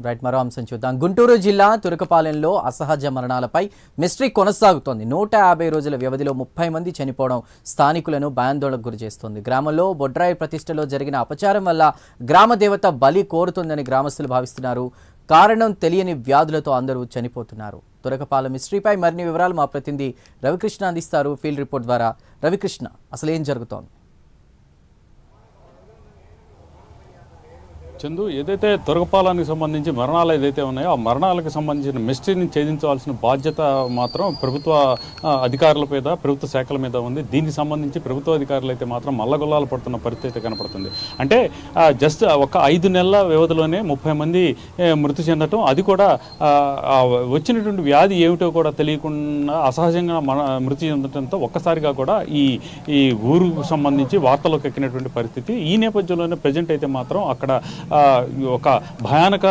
Right మరో అంశం చూద్దాం. గుంటూరు జిల్లా తురకపాలెంలో అసహజ మరణాలపై మిస్టరీ కొనసాగుతోంది. నూట యాభై రోజుల వ్యవధిలో ముప్పై మంది చనిపోవడం స్థానికులను భయాందోళనకు గురి చేస్తోంది. గ్రామంలో బొడ్రాయి ప్రతిష్టలో జరిగిన అపచారం వల్ల గ్రామ దేవత బలి కోరుతుందని గ్రామస్తులు భావిస్తున్నారు. కారణం తెలియని వ్యాధులతో అందరూ చనిపోతున్నారు. తురకపాలెం మిస్టరీపై మరిన్ని వివరాలు మా ప్రతినిధి రవికృష్ణ అందిస్తారు. ఫీల్డ్ రిపోర్ట్ ద్వారా రవికృష్ణ అసలు ఏం జరుగుతోంది? చందు ఏదైతే తురగపాలానికి సంబంధించి మరణాలు ఏదైతే ఉన్నాయో ఆ మరణాలకు సంబంధించిన మిస్టరీని ఛేదించవలసిన బాధ్యత మాత్రం ప్రభుత్వ అధికారుల మీద ప్రభుత్వ శాఖల మీద ఉంది. దీనికి సంబంధించి ప్రభుత్వ అధికారులు అయితే మాత్రం మల్లగొల్లాలు పడుతున్న పరిస్థితి అయితే కనపడుతుంది. అంటే జస్ట్ ఒక ఐదు నెలల వ్యవధిలోనే ముప్పై మంది మృతి చెందటం అది కూడా వచ్చినటువంటి వ్యాధి ఏమిటో కూడా తెలియకుండా అసహజంగా మన మృతి చెందడంతో ఒక్కసారిగా కూడా ఈ ఈ ఊరుకు సంబంధించి వార్తలకు ఎక్కినటువంటి పరిస్థితి. ఈ నేపథ్యంలోనే ప్రజెంట్ అయితే మాత్రం అక్కడ ఒక భయానక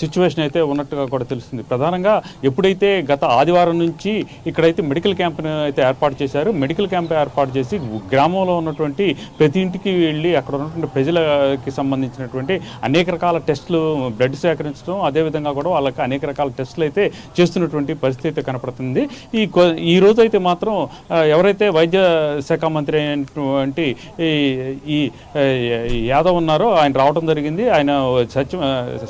సిచ్యువేషన్ అయితే ఉన్నట్టుగా కూడా తెలుస్తుంది. ప్రధానంగా ఎప్పుడైతే గత ఆదివారం నుంచి ఇక్కడైతే మెడికల్ క్యాంప్ను అయితే ఏర్పాటు చేశారు మెడికల్ క్యాంప్ ఏర్పాటు చేసి గ్రామంలో ఉన్నటువంటి ప్రతి ఇంటికి వెళ్ళి అక్కడ ఉన్నటువంటి ప్రజలకి సంబంధించినటువంటి అనేక రకాల టెస్టులు బ్లడ్ సేకరించడం అదేవిధంగా కూడా వాళ్ళకి అనేక రకాల టెస్టులు అయితే చేస్తున్నటువంటి పరిస్థితి అయితే కనపడుతుంది. ఈ ఈ రోజు అయితే మాత్రం ఎవరైతే వైద్య శాఖ మంత్రి అయినటువంటి ఈ ఈ యాదవ్ ఉన్నారో ఆయన రావడం జరిగింది. ఆయన సత్య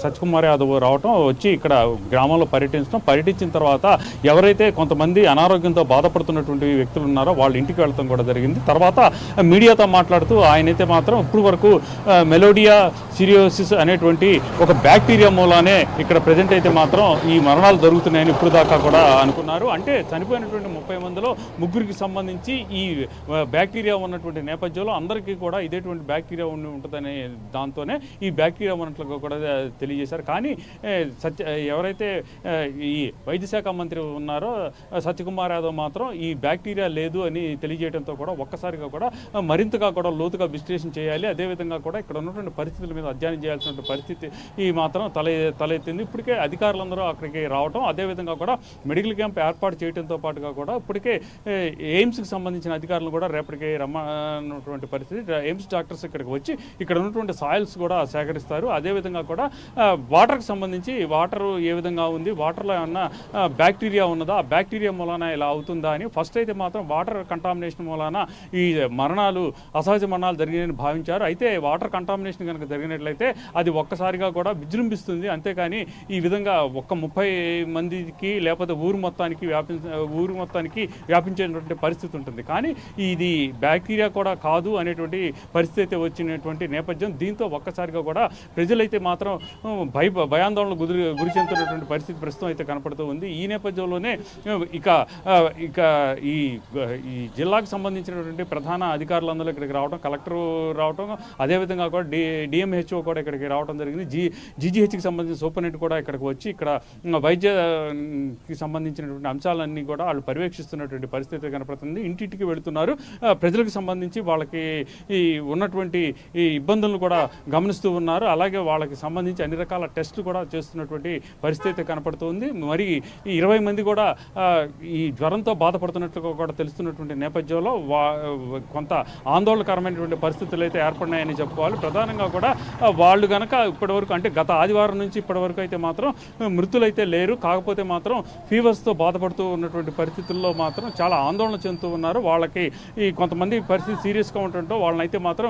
సత్యకుమార్ యాదవ్ రావటం వచ్చి ఇక్కడ గ్రామంలో పర్యటించడం పర్యటించిన తర్వాత ఎవరైతే కొంతమంది అనారోగ్యంతో బాధపడుతున్నటువంటి వ్యక్తులు ఉన్నారో వాళ్ళ ఇంటికి వెళ్ళడం కూడా జరిగింది. తర్వాత మీడియాతో మాట్లాడుతూ ఆయనైతే మాత్రం ఇప్పుడు వరకు మెలోడియా సిరియోసిస్ అనేటువంటి ఒక బ్యాక్టీరియా మూలానే ఇక్కడ ప్రజెంట్ అయితే మాత్రం ఈ మరణాలు జరుగుతున్నాయని ఇప్పుడు దాకా కూడా అనుకున్నారు. అంటే చనిపోయినటువంటి ముప్పై మందిలో ముగ్గురికి సంబంధించి ఈ బ్యాక్టీరియా ఉన్నటువంటి నేపథ్యంలో అందరికీ కూడా ఇదేటువంటి బ్యాక్టీరియా ఉండి ఉంటుందనే దాంతోనే ఈ బ్యాక్టీరియా ఉన్నట్లుగా కూడా తెలియజేశారు. కానీ సత్య ఎవరైతే ఈ వైద్య శాఖ మంత్రి ఉన్నారో సత్యకుమార్ యాదవ్ మాత్రం ఈ బ్యాక్టీరియా లేదు అని తెలియజేయడంతో కూడా ఒక్కసారిగా కూడా మరింతగా కూడా లోతుగా విశ్లేషణ చేయాలి. అదేవిధంగా కూడా ఇక్కడ ఉన్నటువంటి పరిస్థితుల మీద అధ్యయనం చేయాల్సిన పరిస్థితి ఈ మాత్రం తల తలెత్తింది ఇప్పటికే అధికారులందరూ అక్కడికి రావటం అదేవిధంగా కూడా మెడికల్ క్యాంప్ ఏర్పాటు చేయడంతో పాటుగా కూడా ఇప్పటికే ఎయిమ్స్కి సంబంధించిన అధికారులు కూడా రేపటికి రమ్మన్నటువంటి పరిస్థితి. ఎయిమ్స్ డాక్టర్స్ ఇక్కడికి వచ్చి ఇక్కడ ఉన్నటువంటి సాయిల్స్ కూడా సేకరిస్తారు. అదేవిధంగా కూడా వాటర్కి సంబంధించి వాటర్ ఏ విధంగా ఉంది వాటర్లో ఏమన్నా బ్యాక్టీరియా ఉన్నదా ఆ బ్యాక్టీరియా మూలాన ఇలా అవుతుందా అని ఫస్ట్ అయితే మాత్రం వాటర్ కంటామినేషన్ మూలాన ఈ మరణాలు అసహజ మరణాలు జరిగినాయని భావించారు. అయితే వాటర్ కంటామినేషన్ కనుక జరిగినట్లయితే అది ఒక్కసారిగా కూడా విజృంభిస్తుంది. అంతేకాని ఈ విధంగా ఒక్క ముప్పై మందికి లేకపోతే ఊరు మొత్తానికి వ్యాపి ఊరు మొత్తానికి వ్యాపించేటువంటి పరిస్థితి ఉంటుంది. కానీ ఇది బ్యాక్టీరియా కూడా కాదు అనేటువంటి పరిస్థితి అయితే వచ్చినటువంటి నేపథ్యం దీంతో ఒక్కసారిగా కూడా ప్రజలైతే మాత్రం భయ భయాందోళనకు గురి గురి చెందుతున్నటువంటి పరిస్థితి ప్రస్తుతం అయితే కనపడుతూ ఉంది. ఈ నేపథ్యంలోనే ఇక ఇక ఈ ఈ జిల్లాకు సంబంధించినటువంటి ప్రధాన అధికారులందరూ ఇక్కడికి రావడం కలెక్టర్ రావడం అదేవిధంగా కూడా డి డిఎంహెచ్ఓ కూడా ఇక్కడికి రావడం జరిగింది. జీ జీజీహెచ్కి సంబంధించిన సూపరింటెండెంట్ కూడా ఇక్కడికి వచ్చి ఇక్కడ వైద్యకి సంబంధించినటువంటి అంశాలన్నీ కూడా వాళ్ళు పర్యవేక్షిస్తున్నటువంటి పరిస్థితి కనపడుతుంది. ఇంటింటికి వెళుతున్నారు. ప్రజలకు సంబంధించి వాళ్ళకి ఈ ఉన్నటువంటి ఈ ఇబ్బందులను కూడా గమనిస్తూ ఉన్నారు. అలాగే వాళ్ళకి సంబంధించి అన్ని రకాల టెస్టులు కూడా చేస్తున్నటువంటి పరిస్థితి అయితే కనపడుతుంది. మరి ఈ ఇరవై మంది కూడా ఈ జ్వరంతో బాధపడుతున్నట్లుగా కూడా తెలుస్తున్నటువంటి నేపథ్యంలో వా కొంత ఆందోళనకరమైనటువంటి పరిస్థితులు అయితే ఏర్పడినాయని చెప్పుకోవాలి. ప్రధానంగా కూడా వాళ్ళు గనక ఇప్పటివరకు అంటే గత ఆదివారం నుంచి ఇప్పటివరకు అయితే మాత్రం మృతులైతే లేరు. కాకపోతే మాత్రం ఫీవర్స్తో బాధపడుతూ ఉన్నటువంటి పరిస్థితుల్లో మాత్రం చాలా ఆందోళన చెందుతూ ఉన్నారు. వాళ్ళకి ఈ కొంతమంది పరిస్థితి సీరియస్గా ఉండటంతో వాళ్ళని అయితే మాత్రం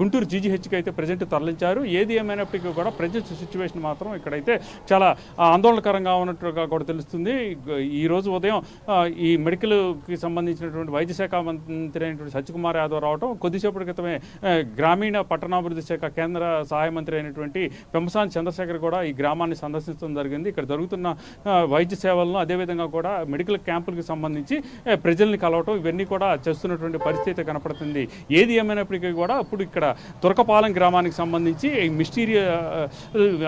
గుంటూరు జీజీహెచ్కి అయితే ప్రజెంట్ తరలించారు. ఏది ఏమైనప్పటికీ కూడా ప్రజెంట్ సిచ్యువేషన్ మాత్రం ఇక్కడైతే చాలా ఆందోళనకరంగా ఉన్నట్టుగా కూడా తెలుస్తుంది. ఈ రోజు ఉదయం ఈ మెడికల్కి సంబంధించినటువంటి వైద్య శాఖ మంత్రి అయినటువంటి సత్యకుమార్ యాదవ్ రావడం కొద్దిసేపటి క్రితమే గ్రామీణ పట్టణాభివృద్ధి శాఖ కేంద్ర సహాయ మంత్రి అయినటువంటి పెంపసాని చంద్రశేఖర్ కూడా ఈ గ్రామాన్ని సందర్శించడం జరిగింది. ఇక్కడ జరుగుతున్న వైద్య సేవలను అదేవిధంగా కూడా మెడికల్ క్యాంపులకు సంబంధించి ప్రజల్ని కలవటం ఇవన్నీ కూడా చేస్తున్నటువంటి పరిస్థితి కనపడుతుంది. ఏది ఏమైనప్పటికీ కూడా ఇప్పుడు ఇక్కడ తురకపాలెం గ్రామానికి సంబంధించి ఈ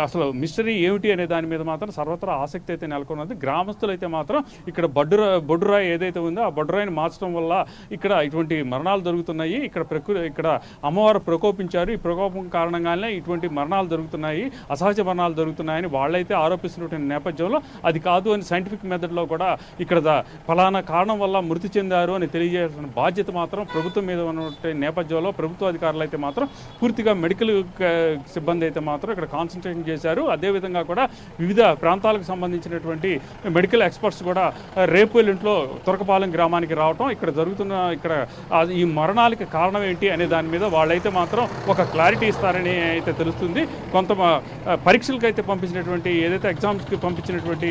అసలు మిస్టరీ ఏమిటి అనే దాని మీద మాత్రం సర్వత్రా ఆసక్తి అయితే నెలకొన్నది. గ్రామస్తులు అయితే మాత్రం ఇక్కడ బడ్డురా బొడ్డురాయి ఏదైతే ఉందో ఆ బొడ్డురాయిని మార్చడం వల్ల ఇక్కడ ఇటువంటి మరణాలు జరుగుతున్నాయి. ఇక్కడ ప్రకృతి ఇక్కడ అమ్మవారు ప్రకోపించారు. ఈ ప్రకోపం కారణంగానే ఇటువంటి మరణాలు జరుగుతున్నాయి. అసహజ మరణాలు జరుగుతున్నాయని వాళ్ళైతే ఆరోపిస్తున్నటువంటి నేపథ్యంలో అది కాదు అని సైంటిఫిక్ మెథడ్లో కూడా ఇక్కడ ఫలానా కారణం వల్ల మృతి చెందారు అని తెలియజేసిన బాధ్యత మాత్రం ప్రభుత్వం మీద ఉన్నటువంటి నేపథ్యంలో ప్రభుత్వ అధికారులు అయితే మాత్రం పూర్తిగా మెడికల్ సిబ్బంది అయితే మాత్రం ఇక్కడ కాన్సన్ట్రేషన్ చేశారు. అదేవిధంగా కూడా వివిధ ప్రాంతాలకు సంబంధించినటువంటి మెడికల్ ఎక్స్పర్ట్స్ కూడా రేపు ఎల్లుంట్లో తురకపాలెం గ్రామానికి రావటం ఇక్కడ జరుగుతున్న ఇక్కడ ఈ మరణాలకి కారణం ఏంటి అనే దాని మీద వాళ్ళైతే మాత్రం ఒక క్లారిటీ ఇస్తారని అయితే తెలుస్తుంది. కొంత పరీక్షలకు అయితే పంపించినటువంటి ఏదైతే ఎగ్జామ్స్కి పంపించినటువంటి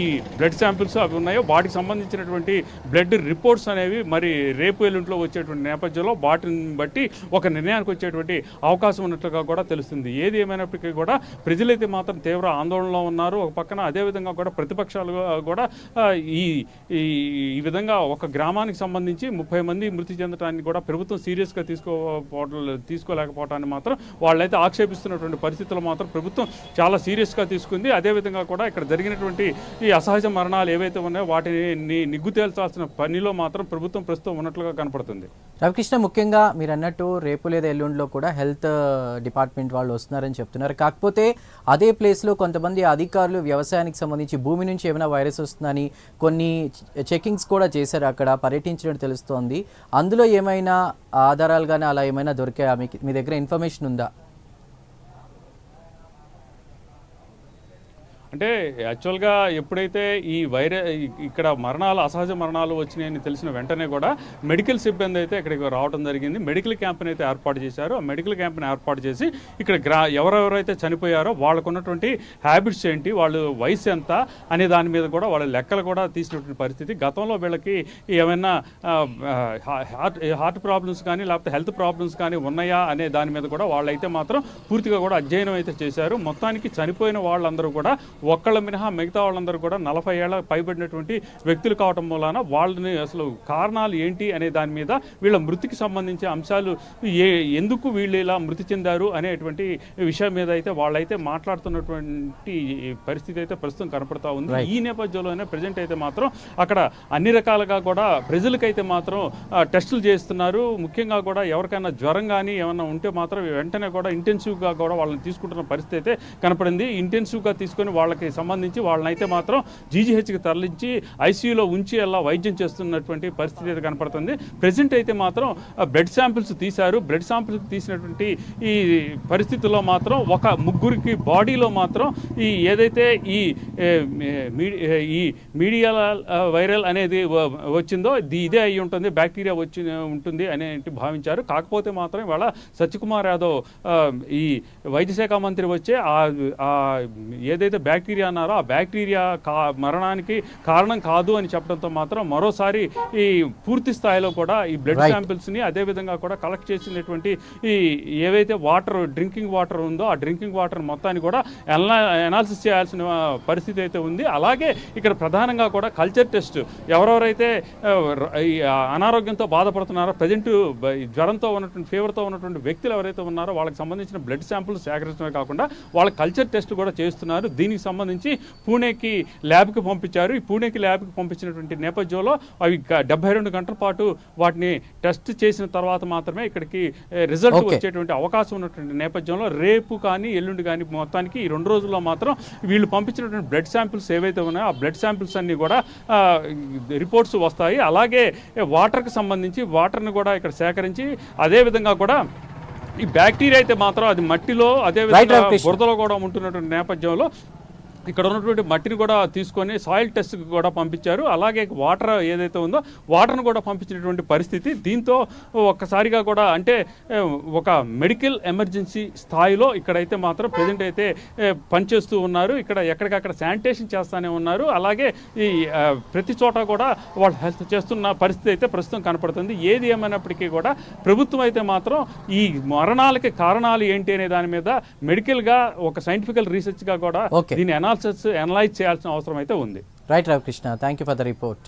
ఈ బ్లడ్ శాంపిల్స్ అవి ఉన్నాయో వాటికి సంబంధించినటువంటి బ్లడ్ రిపోర్ట్స్ అనేవి మరి రేపు ఎల్లుంట్లో వచ్చేటువంటి నేపథ్యంలో వాటిని బట్టి ఒక నిర్ణయానికి వచ్చేటువంటి అవకాశం ఉన్నట్లుగా కూడా తెలుస్తుంది. ఏది ఏమైనప్పటికీ కూడా ప్రజలైతే మాత్రం తీవ్ర ఆందోళనలో ఉన్నారు. ఒక పక్కన అదేవిధంగా కూడా ప్రతిపక్షాలు కూడా ఈ ఈ ఈ విధంగా ఒక గ్రామానికి సంబంధించి ముప్పై మంది మృతి చెందడానికి కూడా ప్రభుత్వం సీరియస్గా తీసుకోపోవడం తీసుకోలేకపోవటాన్ని మాత్రం వాళ్ళైతే ఆక్షేపిస్తున్నటువంటి పరిస్థితులు మాత్రం ప్రభుత్వం చాలా సీరియస్గా తీసుకుంది. అదేవిధంగా కూడా ఇక్కడ జరిగినటువంటి ఈ అసహజ మరణాలు ఏవైతే ఉన్నాయో వాటిని ని- నిగ్గు తేల్చాల్సిన పనిలో మాత్రం ప్రభుత్వం ప్రస్తుతం ఉన్నట్లుగా కనపడుతుంది. రవికృష్ణ ముఖ్యంగా మీరు అన్నట్టు రేపు లేదా ఎల్లుండిలో కూడా హెల్త్ డిపార్ట్మెంట్ వాళ్ళు వస్తున్నారని చెప్తున్నారు. కాకపోతే అదే ప్లేస్లో కొంతమంది అధికారులు వ్యవసాయానికి సంబంధించి భూమి నుంచి ఏమైనా వైరస్ వస్తుందని కొన్ని చెకింగ్స్ కూడా చేశారు అక్కడ పర్యటించినట్టు తెలుస్తోంది. అందులో ఏమైనా ఆధారాలు కానీ అలా ఏమైనా దొరికాయా? మీకు మీ దగ్గర ఇన్ఫర్మేషన్ ఉందా? అంటే యాక్చువల్గా ఎప్పుడైతే ఈ వైర ఇక్కడ మరణాలు అసహజ మరణాలు వచ్చినాయని తెలిసిన వెంటనే కూడా మెడికల్ సిబ్బంది అయితే ఇక్కడికి రావడం జరిగింది. మెడికల్ క్యాంప్ని అయితే ఏర్పాటు చేశారు. ఆ మెడికల్ క్యాంప్ని ఏర్పాటు చేసి ఇక్కడ గ్రా ఎవరెవరైతే చనిపోయారో వాళ్ళకు ఉన్నటువంటి హ్యాబిట్స్ ఏంటి వాళ్ళు వయసు ఎంత అనే దాని మీద కూడా వాళ్ళ లెక్కలు కూడా తీసినటువంటి పరిస్థితి. గతంలో వీళ్ళకి ఏమైనా హార్ట్ హార్ట్ ప్రాబ్లమ్స్ కానీ లేకపోతే హెల్త్ ప్రాబ్లమ్స్ కానీ ఉన్నాయా అనే దాని మీద కూడా వాళ్ళైతే మాత్రం పూర్తిగా కూడా అధ్యయనం అయితే చేశారు. మొత్తానికి చనిపోయిన వాళ్ళందరూ కూడా ఒక్కళ్ళ మినహా మిగతా వాళ్ళందరూ కూడా నలభై ఏళ్ళ పైబడినటువంటి వ్యక్తులు కావటం మూలాన వాళ్ళని అసలు కారణాలు ఏంటి అనే దాని మీద వీళ్ళ మృతికి సంబంధించి అంశాలు ఏ ఎందుకు వీళ్ళు ఇలా మృతి చెందారు అనేటువంటి విషయం మీద అయితే వాళ్ళైతే మాట్లాడుతున్నటువంటి పరిస్థితి అయితే ప్రస్తుతం కనపడతా ఉంది. ఈ నేపథ్యంలోనే ప్రజెంట్ అయితే మాత్రం అక్కడ అన్ని రకాలుగా కూడా ప్రజలకైతే మాత్రం టెస్టులు చేస్తున్నారు. ముఖ్యంగా కూడా ఎవరికైనా జ్వరం కానీ ఏమైనా ఉంటే మాత్రం వెంటనే కూడా ఇంటెన్సివ్గా కూడా వాళ్ళని తీసుకుంటున్న పరిస్థితి అయితే కనపడింది. ఇంటెన్సివ్గా తీసుకొని వాళ్ళకి సంబంధించి వాళ్ళనైతే మాత్రం జీజీహెచ్కి తరలించి ఐసీయూలో ఉంచి అలా వైద్యం చేస్తున్నటువంటి పరిస్థితి అయితే కనపడుతుంది. ప్రెసెంట్ అయితే మాత్రం బ్లడ్ శాంపిల్స్ తీశారు. బ్లడ్ శాంపిల్స్ తీసినటువంటి ఈ పరిస్థితుల్లో మాత్రం ఒక ముగ్గురికి బాడీలో మాత్రం ఈ ఏదైతే ఈ ఈ మీడియా వైరల్ అనేది వచ్చిందో ఇది ఇదే అయి ఉంటుంది. బ్యాక్టీరియా వచ్చి ఉంటుంది అనేది భావించారు. కాకపోతే మాత్రం ఇవాళ సత్యకుమార్ యాదవ్ ఈ వైద్యశాఖ మంత్రి వచ్చే ఏదైతే ఆ ఏదైతే బ్యాక్టీరియా అన్నారో ఆ బ్యాక్టీరియా కా మరణానికి కారణం కాదు అని చెప్పడంతో మాత్రం మరోసారి ఈ పూర్తి స్థాయిలో కూడా ఈ బ్లడ్. శాంపిల్స్ని అదేవిధంగా కూడా కలెక్ట్ చేసినటువంటి ఈ ఏవైతే వాటర్ డ్రింకింగ్ వాటర్ ఉందో ఆ డ్రింకింగ్ వాటర్ మొత్తాన్ని కూడా ఎనాలిసిస్ చేయాల్సిన పరిస్థితి అయితే ఉంది అలాగే ఇక్కడ ప్రధానంగా కూడా కల్చర్ టెస్ట్ ఎవరెవరైతే అనారోగ్యంతో బాధపడుతున్నారో ప్రజెంట్ జ్వరంతో ఉన్నటువంటి ఫీవర్తో ఉన్నటువంటి వ్యక్తులు ఎవరైతే ఉన్నారో వాళ్ళకి సంబంధించిన బ్లడ్ శాంపుల్స్ సేకరించడమే కాకుండా వాళ్ళ కల్చర్ టెస్ట్ కూడా చేస్తున్నారు దీనికి సంబంధించి పూణేకి ల్యాబ్కి పంపించారు ఈ పూణేకి ల్యాబ్కి పంపించినటువంటి నేపథ్యంలో అవి డెబ్బై రెండు గంటల పాటు వాటిని టెస్ట్ చేసిన తర్వాత మాత్రమే ఇక్కడికి రిజల్ట్. వచ్చేటువంటి అవకాశం ఉన్నటువంటి నేపథ్యంలో రేపు కానీ ఎల్లుండి కానీ మొత్తానికి ఈ రెండు రోజుల్లో మాత్రం వీళ్ళు పంపించినటువంటి బ్లడ్ శాంపిల్స్ ఏవైతే ఉన్నాయో ఆ బ్లడ్ శాంపిల్స్ అన్ని కూడా రిపోర్ట్స్ వస్తాయి అలాగే వాటర్కి సంబంధించి వాటర్ని కూడా ఇక్కడ సేకరించి అదేవిధంగా కూడా ఈ బ్యాక్టీరియా అయితే మాత్రం అది మట్టిలో అదేవిధంగా. బురదలో కూడా ఉంటున్నటువంటి నేపథ్యంలో ఇక్కడ ఉన్నటువంటి మట్టిని కూడా తీసుకొని సాయిల్ టెస్ట్ కూడా పంపించారు. అలాగే వాటర్ ఏదైతే ఉందో వాటర్ను కూడా పంపించినటువంటి పరిస్థితి. దీంతో ఒక్కసారిగా కూడా అంటే ఒక మెడికల్ ఎమర్జెన్సీ స్థాయిలో ఇక్కడైతే మాత్రం ప్రజెంట్ అయితే పనిచేస్తూ ఉన్నారు. ఇక్కడ ఎక్కడికక్కడ శానిటేషన్ చేస్తానే ఉన్నారు. అలాగే ఈ ప్రతి చోట కూడా వాళ్ళు హెల్త్ చేస్తున్న పరిస్థితి అయితే ప్రస్తుతం కనపడుతుంది. ఏది ఏమైనప్పటికీ కూడా ప్రభుత్వం అయితే మాత్రం ఈ మరణాలకి కారణాలు ఏంటి అనే దాని మీద మెడికల్గా ఒక సైంటిఫికల్ రీసెర్చ్గా కూడా. దీని అనాలిసిస్ అనలైజ్ చేయాల్సిన అవసరం అయితే ఉంది. Right Ramakrishna thank you for the report